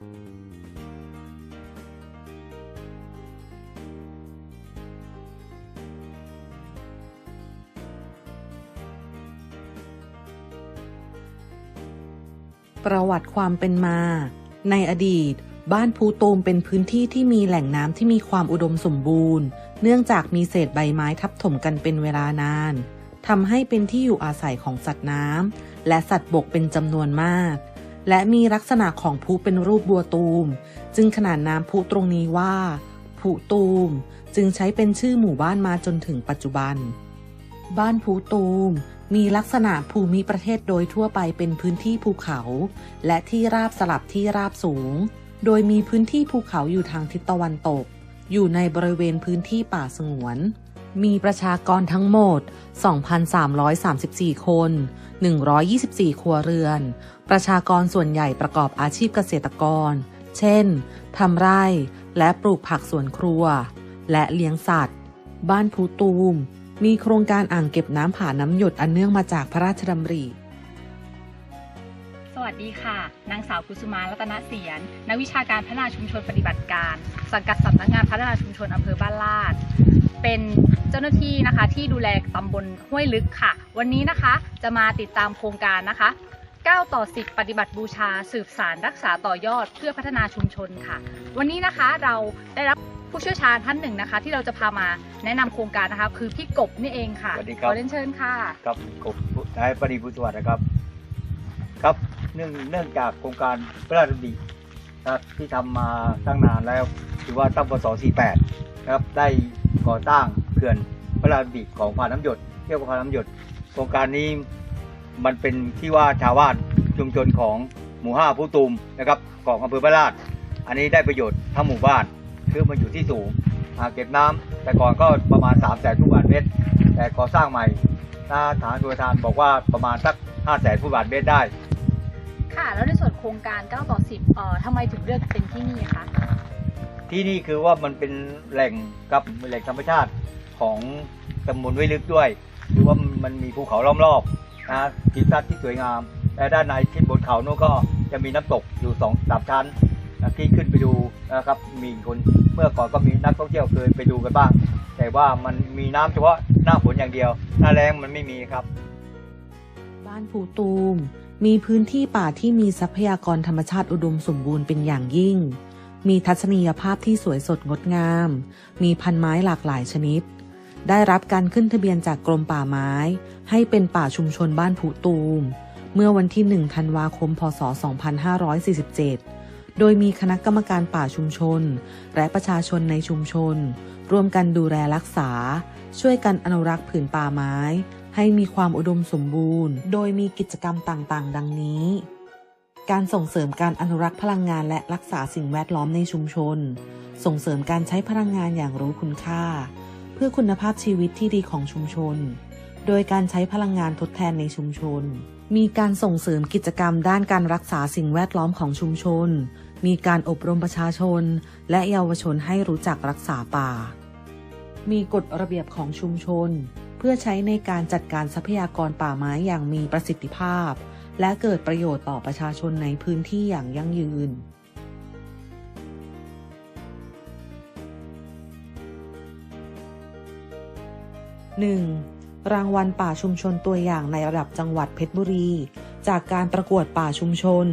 ประวัติความเป็นมา ในอดีต บ้านภูตูมเป็นพื้นที่ที่มีแหล่งน้ำที่มีความอุดมสมบูรณ์ เนื่องจากมีเศษใบไม้ทับถมกันเป็นเวลานานทำให้เป็นที่อยู่อาศัยของสัตว์น้ำและสัตว์บกเป็นจำนวนมาก และมีลักษณะของภูเป็นรูปบัวตูม จึงขนานนามภูตรงนี้ว่าภูตูม จึงใช้เป็นชื่อหมู่บ้านมาจนถึงปัจจุบัน บ้านภูตูม มีลักษณะภูมิประเทศโดยทั่วไปเป็นพื้นที่ภูเขา และที่ราบสลับที่ราบสูง โดยมีพื้นที่ภูเขาอยู่ทางทิศตะวันตก อยู่ในบริเวณพื้นที่ป่าสงวน มีประชากรทั้งหมด 2,334 คน 124 ครัวเรือน ประชากรส่วนใหญ่ประกอบอาชีพเกษตรกร เช่น ทำไร่และปลูกผักสวนครัว และเลี้ยงสัตว์ บ้านภูตูม มีโครงการอ่างเก็บน้ำผ่าน้ำหยดอันเนื่องมาจากพระราชดำริสวัสดีค่ะ นางสาวกุสุมารัตนเสียน นักวิชาการพัฒนาชุมชนปฏิบัติการ สังกัดสำนักงานพัฒนาชุมชนอำเภอบ้านลาด เป็นเจ้าหน้าที่นะคะที่ดูแลตำบลห้วยลึกค่ะ วันนี้นะคะจะมาติดตามโครงการนะคะ 9 ต่อ 10 ปฏิบัติบูชา สืบสารรักษาต่อยอดเพื่อพัฒนาชุมชนค่ะ วันนี้นะคะเราได้รับผู้เชี่ยวชาญท่านหนึ่งนะคะ ที่เราจะพามาแนะนำโครงการนะคะ คือพี่กบนี่เองค่ะสวัสดีครับ ขอเรียนเชิญค่ะ ครับกบนายปรีพุทธวัฒน์นะครับ ครับเนื่องเนื่องจากโครงการพระราชดำรินะครับที่ทำมาตั้งนานแล้ว ถือว่าตั้งพศ48นะครับได้ ก่อตั้างเขื่อนพระราชดำริของพาน้ำหยดเที่ยวกับพาน้ำหยด โครงการนี้มันเป็นที่ว่าชาวบ้านชุมชนของหมู่ห้าผู้ตูมนะครับของอำเภอบ้านลาดอันนี้ได้ประโยชน์ทั้งหมู่บ้านคือมันอยู่ที่สูงอ่างเก็บน้ำแต่ก่อนก็ประมาณ3 0 0แสนลูกบาศก์เมตร แต่ก่อสร้างใหม่ถ้าฐานโดยทานบอกว่าประมาณสัก5แสนลูกบาศก์เมตรได้ ค่ะ แล้วในส่วนโครงการ9ต่อ10เอ่อทำไมถึงเลือกเป็นที่นี่คะ ที่นี่คือว่ามันเป็นแหล่งกับแหล่งธรรมชาติของตำบลห้วยลึกด้วย คือว่ามันมีภูเขาล้อมรอบนะทิวทัศน์ที่สวยงาม และด้านในที่บนเขาโน้นก็จะมีน้ำตกอยู่สองสามชั้นนะที่ขึ้นไปดูนะครับมีคนเมื่อก่อนก็มีนักท่องเที่ยวเคยไปดูกันบ้าง แต่ว่ามันมีน้ำเฉพาะหน้าฝนอย่างเดียว หน้าแรงมันไม่มีครับ บ้านภูตูมมีพื้นที่ป่าที่มีทรัพยากรธรรมชาติอุดมสมบูรณ์เป็นอย่างยิ่ง มีทัศนียภาพที่สวยสดงดงาม มีพันไม้หลากหลายชนิด ได้รับการขึ้นทะเบียนจากกรมป่าไม้ ให้เป็นป่าชุมชนบ้านภูตูม เมื่อวันที่ 1 ธันวาคม พศ 2547 โดยมีคณะกรรมการป่าชุมชน และประชาชนในชุมชน ร่วมกันดูแลรักษา ช่วยกันอนุรักษ์ผืนป่าไม้ ให้มีความอุดมสมบูรณ์ โดยมีกิจกรรมต่างๆ ดังนี้ การส่งเสริมการอนุรักษ์พลังงานและรักษาสิ่งแวดล้อมในชุมชน ส่งเสริมการใช้พลังงานอย่างรู้คุณค่า เพื่อคุณภาพชีวิตที่ดีของชุมชน โดยการใช้พลังงานทดแทนในชุมชน มีการส่งเสริมกิจกรรมด้านการรักษาสิ่งแวดล้อมของชุมชน มีการอบรมประชาชน และเยาวชนให้รู้จักรักษาป่า มีกฎระเบียบของชุมชน เพื่อใช้ในการจัดการทรัพยากรป่าไม้อย่างมีประสิทธิภาพ และเกิดประโยชน์ต่อประชาชนในพื้นที่อย่างยั่งยืน 1. รางวัลป่าชุมชนตัวอย่างในระดับจังหวัดเพชรบุรี จากการประกวดป่าชุมชน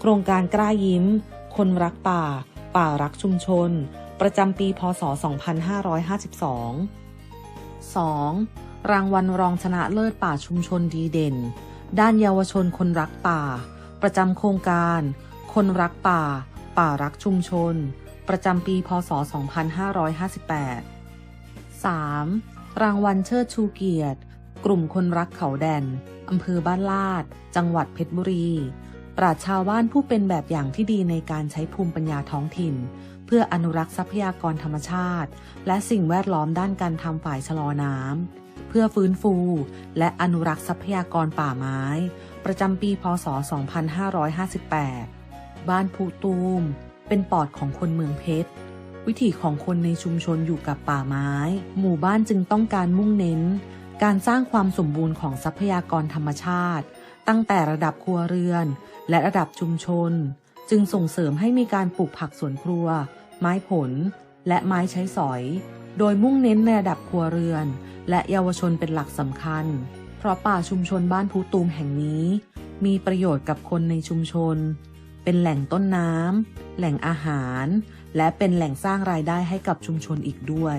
โครงการกล้ายิ้ม คนรักป่า ป่ารักชุมชน ประจำปี พศ 2552 2. รางวัลรองชนะเลิศป่าชุมชนดีเด่น ด้านเยาวชนคนรักป่า ประจำโครงการ คนรักป่า ป่ารักชุมชน ประจำปีพศ 2558 3. รางวัลเชิดชูเกียรติ กลุ่มคนรักเขาแดนอำเภอบ้านลาด จังหวัดเพชรบุรี ปราชชาวบ้านผู้เป็นแบบอย่างที่ดีในการใช้ภูมิปัญญาท้องถิ่น เพื่ออนุรักษ์ทรัพยากรธรรมชาติ และสิ่งแวดล้อมด้านการทำฝ่ายชะลอน้ำ เพื่อฟื้นฟู และอนุรักษ์ทรัพยากรป่าไม้ ประจำปี พศ 2558 บ้านภูตูม เป็นปอดของคนเมืองเพชร วิถีของคนในชุมชนอยู่กับป่าไม้ หมู่บ้านจึงต้องการมุ่งเน้น การสร้างความสมบูรณ์ของทรัพยากรธรรมชาติ ตั้งแต่ระดับครัวเรือน และระดับชุมชน จึงส่งเสริมให้มีการปลูกผักสวนครัว ไม้ผล และไม้ใช้สอย โดยมุ่งเน้นในระดับครัวเรือน และเยาวชนเป็นหลักสำคัญ เพราะป่าชุมชนบ้านภูตูมแห่งนี้ มีประโยชน์กับคนในชุมชน เป็นแหล่งต้นน้ำแหล่งอาหาร และเป็นแหล่งสร้างรายได้ให้กับชุมชนอีกด้วย